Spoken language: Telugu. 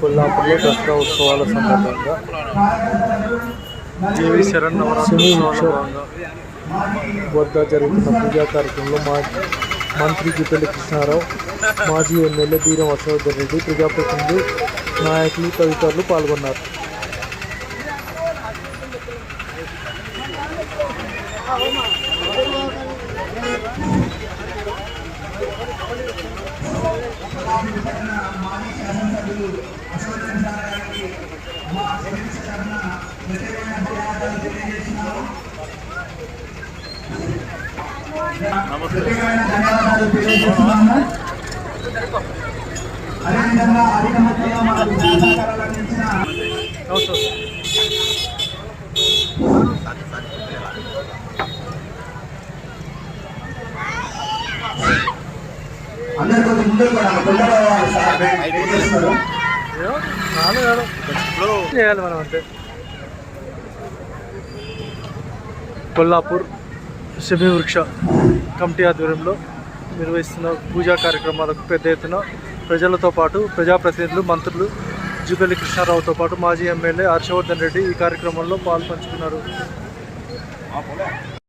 కొల్లాపూర్లో దసరా ఉత్సవాల సందర్భంగా దేవి శరణ్ నవరాత్రి వద్ద జరుగుతున్న పూజా కార్యక్రమంలో మా మంత్రి గిద్దెల కృష్ణారావు మాజీ ఎమ్మెల్యే బీరం హర్షవర్ధన్ రెడ్డి ప్రజాప్రతినిధులు నాయకులు తదితరులు పాల్గొన్నారు. అందరు కొంచెం ముందుకు పోరాడు. తొందరగా సార్. చేస్తారు చేయాలి మనం అంతే కొల్లాపూర్ శమి వృక్ష కమిటీ ఆధ్వర్యంలో నిర్వహిస్తున్న పూజా కార్యక్రమాలకు పెద్ద ఎత్తున ప్రజలతో పాటు ప్రజాప్రతినిధులు మంత్రులు జుబెల్లి కృష్ణారావుతో పాటు మాజీ ఎమ్మెల్యే హర్షవర్ధన్ రెడ్డి ఈ కార్యక్రమంలో పాల్పంచుకున్నారు